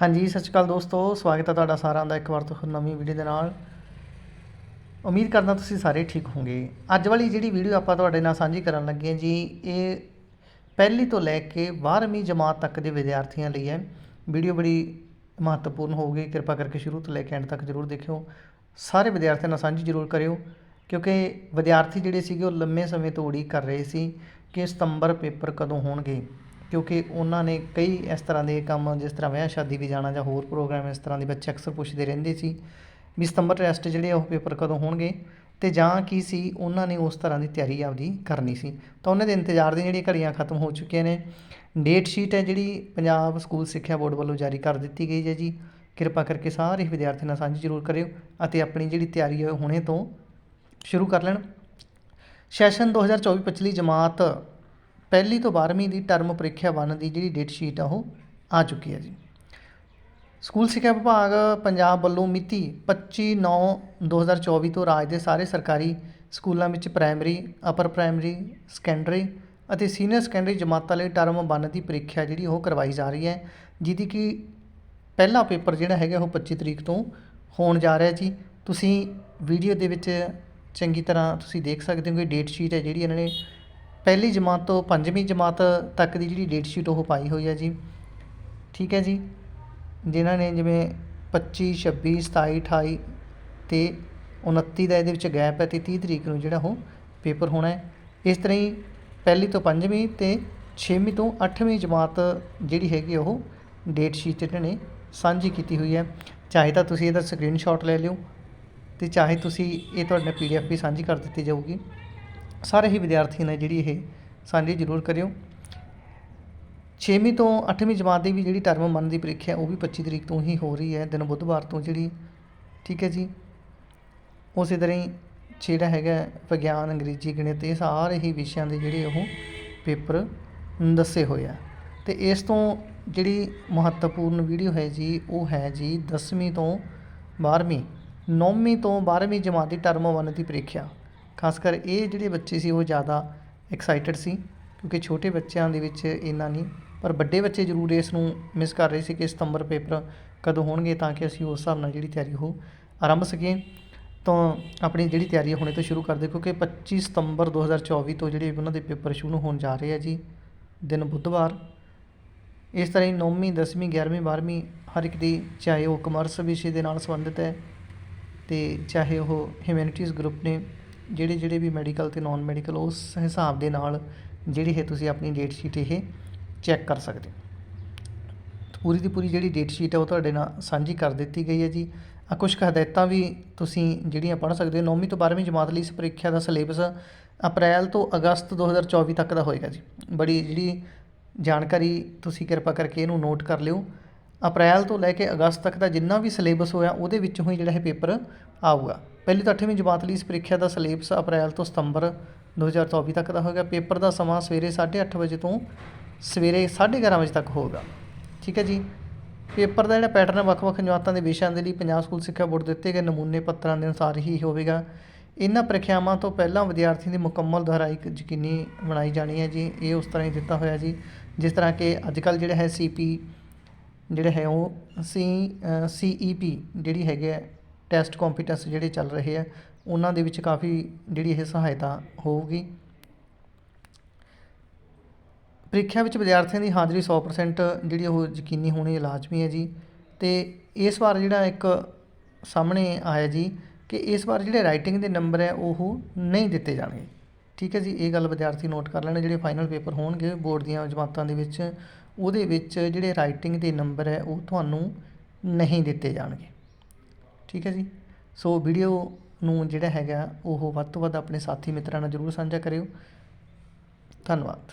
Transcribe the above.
ਹਾਂਜੀ, ਸਤਿ ਸ਼੍ਰੀ ਅਕਾਲ ਦੋਸਤੋ, ਸਵਾਗਤ ਹੈ ਤੁਹਾਡਾ ਸਾਰਿਆਂ ਦਾ ਇੱਕ ਵਾਰ ਤੋਂ ਨਵੀਂ ਵੀਡੀਓ ਦੇ ਨਾਲ। ਉਮੀਦ ਕਰਦਾ ਤੁਸੀਂ ਸਾਰੇ ਠੀਕ ਹੋਵੋਗੇ। ਅੱਜ ਵਾਲੀ ਜਿਹੜੀ ਵੀਡੀਓ ਆਪਾਂ ਤੁਹਾਡੇ ਨਾਲ ਸਾਂਝੀ ਕਰਨ ਲੱਗੇ ਹਾਂ ਜੀ, ਇਹ ਪਹਿਲੀ ਤੋਂ ਲੈ ਕੇ 12ਵੀਂ ਜਮਾਤ ਤੱਕ ਦੇ ਵਿਦਿਆਰਥੀਆਂ ਲਈ ਹੈ। ਵੀਡੀਓ ਬੜੀ ਮਹੱਤਵਪੂਰਨ ਹੋਊਗੀ, ਕਿਰਪਾ ਕਰਕੇ ਸ਼ੁਰੂ ਤੋਂ ਲੈ ਕੇ ਐਂਡ ਤੱਕ ਜ਼ਰੂਰ ਦੇਖਿਓ। ਸਾਰੇ ਵਿਦਿਆਰਥੀਆਂ ਨਾਲ ਸਾਂਝੀ ਜ਼ਰੂਰ ਕਰਿਓ, ਕਿਉਂਕਿ ਵਿਦਿਆਰਥੀ ਜਿਹੜੇ ਸੀਗੇ ਉਹ ਲੰਮੇ ਸਮੇਂ ਤੋਂ ਉਡੀਕ ਕਰ ਰਹੇ ਸੀ ਕਿ ਸਤੰਬਰ ਪੇਪਰ ਕਦੋਂ ਹੋਣਗੇ। ਕਿਉਂਕਿ ਉਹਨਾਂ ਨੇ ਕਈ ਇਸ ਤਰ੍ਹਾਂ ਦੇ ਕੰਮ, ਜਿਸ ਤਰ੍ਹਾਂ ਵਿਆਹ ਸ਼ਾਦੀ ਵੀ ਜਾਣਾ ਜਾਂ ਹੋਰ ਪ੍ਰੋਗਰਾਮ ਇਸ ਤਰ੍ਹਾਂ ਦੇ ਬੱਚੇ ਅਕਸਰ ਪੁੱਛਦੇ ਰਹਿੰਦੇ ਸੀ ਵੀ ਸਤੰਬਰ ਟੈਸਟ ਜਿਹੜੇ ਆ ਉਹ ਪੇਪਰ ਕਦੋਂ ਹੋਣਗੇ ਤੇ ਜਾਂ ਕੀ ਸੀ, ਉਹਨਾਂ ਨੇ ਉਸ ਤਰ੍ਹਾਂ ਦੀ ਤਿਆਰੀ ਆਪਦੀ ਕਰਨੀ ਸੀ। ਤਾਂ ਉਹਨਾਂ ਦੇ ਇੰਤਜ਼ਾਰ ਦੀਆਂ ਜਿਹੜੀਆਂ ਘੜੀਆਂ ਖਤਮ ਹੋ ਚੁੱਕੀਆਂ ਨੇ। ਡੇਟ ਸ਼ੀਟ ਹੈ ਜਿਹੜੀ ਪੰਜਾਬ ਸਕੂਲ ਸਿੱਖਿਆ ਬੋਰਡ ਵੱਲੋਂ ਜਾਰੀ ਕਰ ਦਿੱਤੀ ਗਈ ਹੈ ਜੀ। ਕਿਰਪਾ ਕਰਕੇ ਸਾਰੇ ਵਿਦਿਆਰਥੀਆਂ ਨਾਲ ਸਾਂਝੀ ਜ਼ਰੂਰ ਕਰਿਓ ਅਤੇ ਆਪਣੀ ਜਿਹੜੀ ਤਿਆਰੀ ਹੈ ਉਹ ਹੁਣੇ ਤੋਂ ਸ਼ੁਰੂ ਕਰ ਲੈਣ। ਸੈਸ਼ਨ 2024 ਪਿਛਲੀ ਜਮਾਤ ਪਹਿਲੀ ਤੋਂ 12ਵੀਂ ਦੀ ਟਰਮ ਪ੍ਰੀਖਿਆ 1 ਦੀ ਜਿਹੜੀ ਡੇਟ ਸ਼ੀਟ ਆ ਉਹ ਆ ਚੁੱਕੀ ਹੈ ਜੀ। ਸਕੂਲ ਸਿੱਖਿਆ ਵਿਭਾਗ ਪੰਜਾਬ ਵੱਲੋਂ ਮਿਤੀ 25/9/2024 ਤੋਂ ਰਾਜ ਦੇ ਸਾਰੇ ਸਰਕਾਰੀ ਸਕੂਲਾਂ ਵਿੱਚ ਪ੍ਰਾਇਮਰੀ ਅਪਰ ਪ੍ਰਾਇਮਰੀ ਸੈਕੰਡਰੀ ਅਤੇ ਸੀਨੀਅਰ ਸੈਕੰਡਰੀ ਜਮਾਤਾਂ ਲਈ ਟਰਮ 1 ਦੀ ਪ੍ਰੀਖਿਆ ਜਿਹੜੀ ਉਹ ਕਰਵਾਈ ਜਾ ਰਹੀ ਹੈ, ਜਿਹਦੀ ਕਿ ਪਹਿਲਾ ਪੇਪਰ ਜਿਹੜਾ ਹੈਗਾ ਉਹ 25 ਤਰੀਕ ਤੋਂ ਹੋਣ ਜਾ ਰਿਹਾ ਜੀ। ਤੁਸੀਂ ਵੀਡੀਓ ਦੇ ਵਿੱਚ ਚੰਗੀ ਤਰ੍ਹਾਂ ਤੁਸੀਂ ਦੇਖ ਸਕਦੇ ਹੋ ਕਿ ਡੇਟ ਸ਼ੀਟ ਹੈ ਜਿਹੜੀ ਇਹਨਾਂ ਨੇ ਪਹਿਲੀ ਜਮਾਤ ਤੋਂ ਪੰਜਵੀਂ ਜਮਾਤ ਤੱਕ ਦੀ ਜਿਹੜੀ ਡੇਟ ਸ਼ੀਟ ਉਹ ਪਾਈ ਹੋਈ ਹੈ ਜੀ। ਠੀਕ ਹੈ ਜੀ। ਜਿਨ੍ਹਾਂ ਨੇ ਜਿਵੇਂ 25 26 27 28 ਤੇ 29 ਦਾ ਇਹਦੇ ਵਿੱਚ ਗੈਪ ਹੈ ਤੇ 30 ਤਰੀਕ ਨੂੰ ਜਿਹੜਾ ਉਹ ਪੇਪਰ ਹੋਣਾ ਹੈ। ਇਸ ਤਰ੍ਹਾਂ ਹੀ ਪਹਿਲੀ ਤੋਂ ਪੰਜਵੀਂ ਤੇ 6ਵੀਂ ਤੋਂ 8ਵੀਂ ਜਮਾਤ ਜਿਹੜੀ ਹੈਗੀ ਉਹ ਡੇਟ ਸ਼ੀਟ ਇਹਨਾਂ ਨੇ ਸਾਂਝੀ ਕੀਤੀ ਹੋਈ ਹੈ। ਚਾਹੇ ਤਾਂ ਤੁਸੀਂ ਇਹਦਾ ਸਕਰੀਨਸ਼ਾਟ ਲੈ ਲਿਓ ਤੇ ਚਾਹੇ ਤੁਸੀਂ ਇਹ ਤੁਹਾਡੇ ਨਾਲ ਪੀਡੀਐਫ ਵੀ ਸਾਂਝੀ ਕਰ ਦਿੱਤੀ ਜਾਊਗੀ। ਸਾਰੇ ਹੀ ਵਿਦਿਆਰਥੀਆਂ ਨੇ ਜਿਹੜੀ ਇਹ ਸਾਂਝੀ ਜ਼ਰੂਰ ਕਰਿਓ। 6ਵੀਂ ਤੋਂ 8ਵੀਂ ਜਮਾਤ ਦੀ ਵੀ ਜਿਹੜੀ ਟਰਮ ਮੰਨ ਦੀ ਪ੍ਰੀਖਿਆ, ਉਹ ਵੀ 25 ਤਰੀਕ ਤੋਂ ਹੀ ਹੋ ਰਹੀ ਹੈ। ਦਿਨ ਬੁੱਧਵਾਰ ਤੋਂ ਜਿਹੜੀ, ਠੀਕ ਹੈ ਜੀ? ਉਸੇ ਤਰ੍ਹਾਂ ਹੀ ਜਿਹੜਾ ਹੈਗਾ ਵਿਗਿਆਨ, ਅੰਗਰੇਜ਼ੀ, ਗਣਿਤ, ਇਹ ਸਾਰੇ ਹੀ ਵਿਸ਼ਿਆਂ ਦੇ ਜਿਹੜੇ ਉਹ ਪੇਪਰ ਦੱਸੇ ਹੋਏ ਆ। ਤੇ ਇਸ ਤੋਂ ਜਿਹੜੀ ਮਹੱਤਵਪੂਰਨ ਵੀਡੀਓ ਹੈ ਜੀ, ਉਹ ਹੈ ਜੀ 10ਵੀਂ ਤੋਂ 12ਵੀਂ 9ਵੀਂ ਤੋਂ 12ਵੀਂ ਜਮਾਤ ਦੀ ਟਰਮ 1 ਦੀ ਪ੍ਰੀਖਿਆ। ਖਾਸ ਕਰ ਇਹ ਜਿਹੜੇ ਬੱਚੇ ਸੀ, ਉਹ ਜ਼ਿਆਦਾ ਐਕਸਾਈਟਡ ਸੀ, ਕਿਉਂਕਿ ਛੋਟੇ ਬੱਚਿਆਂ ਦੇ ਵਿੱਚ ਇੰਨਾ ਨਹੀਂ, ਪਰ ਵੱਡੇ ਬੱਚੇ ਜ਼ਰੂਰ ਇਸ ਨੂੰ ਮਿਸ ਕਰ ਰਹੇ ਸੀ ਕਿ ਸਤੰਬਰ ਪੇਪਰ ਕਦੋਂ ਹੋਣਗੇ ਤਾਂ ਕਿ ਅਸੀਂ ਉਸ ਹਿਸਾਬ ਨਾਲ ਜਿਹੜੀ ਤਿਆਰੀ ਉਹ ਆਰੰਭ ਸਕੀਏ। ਤਾਂ ਆਪਣੀ ਜਿਹੜੀ ਤਿਆਰੀ ਹੈ ਹੁਣੇ ਤੋਂ ਸ਼ੁਰੂ ਕਰ ਦਿਓ ਕਿਉਂਕਿ 25 ਸਤੰਬਰ 2024 ਤੋਂ ਜਿਹੜੇ ਉਹਨਾਂ ਦੇ ਪੇਪਰ ਸ਼ੁਰੂ ਹੋਣ ਜਾ ਰਹੇ ਆ ਜੀ, ਦਿਨ ਬੁੱਧਵਾਰ। ਇਸ ਤਰ੍ਹਾਂ ਹੀ 9ਵੀਂ 10ਵੀਂ 11ਵੀਂ 12ਵੀਂ ਹਰ ਇੱਕ ਦੀ, ਚਾਹੇ ਉਹ ਕਮਰਸ ਵਿਸ਼ੇ ਦੇ ਨਾਲ ਸੰਬੰਧਿਤ ਹੈ, ਤੇ ਚਾਹੇ ਉਹ ਹਿਊਮੈਨਿਟੀਜ਼ ਗਰੁੱਪ ਨੇ ਜਿਹੜੇ ਜਿਹੜੇ ਵੀ ਮੈਡੀਕਲ ਅਤੇ ਨੋਨ ਮੈਡੀਕਲ ਉਸ ਹਿਸਾਬ ਦੇ ਨਾਲ ਜਿਹੜੀ ਹੈ ਤੁਸੀਂ ਆਪਣੀ ਡੇਟ ਸ਼ੀਟ ਇਹ ਚੈੱਕ ਕਰ ਸਕਦੇ ਹੋ। ਪੂਰੀ ਦੀ ਪੂਰੀ ਜਿਹੜੀ ਡੇਟ ਸ਼ੀਟ ਹੈ ਉਹ ਤੁਹਾਡੇ ਨਾਲ ਸਾਂਝੀ ਕਰ ਦਿੱਤੀ ਗਈ ਹੈ ਜੀ। ਆ ਕੁਝ ਕੁ ਹਦਾਇਤਾਂ ਵੀ ਤੁਸੀਂ ਜਿਹੜੀਆਂ ਪੜ੍ਹ ਸਕਦੇ ਹੋ 9ਵੀਂ ਤੋਂ 12ਵੀਂ ਜਮਾਤ ਲਈ ਇਸ ਪ੍ਰੀਖਿਆ ਦਾ ਸਿਲੇਬਸ ਅਪ੍ਰੈਲ ਤੋਂ ਅਗਸਤ 2024 ਤੱਕ ਦਾ ਹੋਏਗਾ ਜੀ। ਬੜੀ ਜਿਹੜੀ ਜਾਣਕਾਰੀ ਤੁਸੀਂ ਕਿਰਪਾ ਕਰਕੇ ਇਹਨੂੰ ਨੋਟ ਕਰ ਲਿਓ। ਅਪ੍ਰੈਲ ਤੋਂ ਲੈ ਕੇ ਅਗਸਤ ਤੱਕ ਦਾ ਜਿੰਨਾ ਵੀ ਸਿਲੇਬਸ ਹੋਇਆ, ਉਹਦੇ ਵਿੱਚੋਂ ਹੀ ਜਿਹੜਾ ਇਹ ਪੇਪਰ ਆਊਗਾ। ਪਹਿਲੀ ਤੋਂ 8ਵੀਂ ਜਮਾਤ ਲਈ ਇਸ ਪ੍ਰੀਖਿਆ ਦਾ ਸਿਲੇਬਸ ਅਪ੍ਰੈਲ ਤੋਂ ਸਤੰਬਰ 2024 ਤੱਕ ਦਾ ਹੋਏਗਾ। ਪੇਪਰ ਦਾ ਸਮਾਂ ਸਵੇਰੇ 8:30 ਵਜੇ ਤੋਂ ਸਵੇਰੇ 11:30 ਵਜੇ ਤੱਕ ਹੋਵੇਗਾ ਠੀਕ ਹੈ ਜੀ? ਪੇਪਰ ਦਾ ਜਿਹੜਾ ਪੈਟਰਨ ਹੈ, ਵੱਖ-ਵੱਖ ਜਮਾਤਾਂ ਦੇ ਵਿਸ਼ਿਆਂ ਦੇ ਲਈ ਪੰਜਾਬ ਸਕੂਲ ਸਿੱਖਿਆ ਬੋਰਡ ਦਿੱਤੇ ਗਏ। ਨਮੂਨੇ ਪੱਤਰਾਂ ਦੇ ਅਨੁਸਾਰ ਹੀ ਹੋਵੇਗਾ। ਇਹਨਾਂ ਪ੍ਰੀਖਿਆਵਾਂ ਤੋਂ ਪਹਿਲਾਂ ਵਿਦਿਆਰਥੀਆਂ ਦੀ ਮੁਕੰਮਲ ਦੁਹਰਾਈ ਯਕੀਨੀ ਬਣਾਈ ਜਾਣੀ ਹੈ ਜੀ। ਇਹ ਉਸ ਤਰ੍ਹਾਂ ਹੀ ਦਿੱਤਾ ਹੋਇਆ ਜੀ। ਜਿਸ ਤਰ੍ਹਾਂ ਕਿ ਅੱਜ ਕੱਲ੍ਹ ਜਿਹੜਾ ਹੈ ਸੀਪੀ ਜਿਹੜਾ ਹੈ ਉਹ ਸੀ ਸੀਈਪੀ ਜਿਹੜੀ ਹੈਗੇ ਆ ਟੈਸਟ ਕੰਪੀਟੈਂਸ ਜਿਹੜੇ ਚੱਲ ਰਹੇ ਆ, ਉਹਨਾਂ ਦੇ ਵਿੱਚ ਕਾਫੀ ਜਿਹੜੀ ਇਹ ਸਹਾਇਤਾ ਹੋਊਗੀ। ਪ੍ਰੀਖਿਆ ਵਿੱਚ ਵਿਦਿਆਰਥੀਆਂ ਦੀ ਹਾਜ਼ਰੀ 100% ਜਿਹੜੀ ਉਹ ਯਕੀਨੀ ਹੋਣੀ ਲਾਜ਼ਮੀ ਹੈ ਜੀ। ਤੇ ਇਸ ਵਾਰ ਜਿਹੜਾ ਇੱਕ ਸਾਹਮਣੇ ਆਇਆ ਜੀ ਕਿ ਇਸ ਵਾਰ ਜਿਹੜੇ ਰਾਈਟਿੰਗ ਦੇ ਨੰਬਰ ਹੈ, ਉਹ ਨਹੀਂ ਦਿੱਤੇ ਜਾਣਗੇ। ਠੀਕ ਹੈ ਜੀ, ਇਹ ਗੱਲ ਵਿਦਿਆਰਥੀ ਨੋਟ ਕਰ ਲੈਣ, ਜਿਹੜੇ ਫਾਈਨਲ ਪੇਪਰ ਹੋਣਗੇ ਬੋਰਡ ਦੀਆਂ ਜਮਾਤਾਂ ਦੇ ਵਿੱਚ, ਉਹਦੇ ਵਿੱਚ ਜਿਹੜੇ ਰਾਈਟਿੰਗ ਦੇ ਨੰਬਰ ਹੈ, ਉਹ ਤੁਹਾਨੂੰ ਨਹੀਂ ਦਿੱਤੇ ਜਾਣਗੇ। ਠੀਕ ਹੈ ਜੀ? ਸੋ ਵੀਡੀਓ ਨੂੰ ਜਿਹੜਾ ਹੈਗਾ, ਉਹ ਵੱਧ ਤੋਂ ਵੱਧ ਆਪਣੇ ਸਾਥੀ ਮਿੱਤਰਾਂ ਨਾਲ ਜ਼ਰੂਰ ਸਾਂਝਾ ਕਰਿਓ। ਧੰਨਵਾਦ।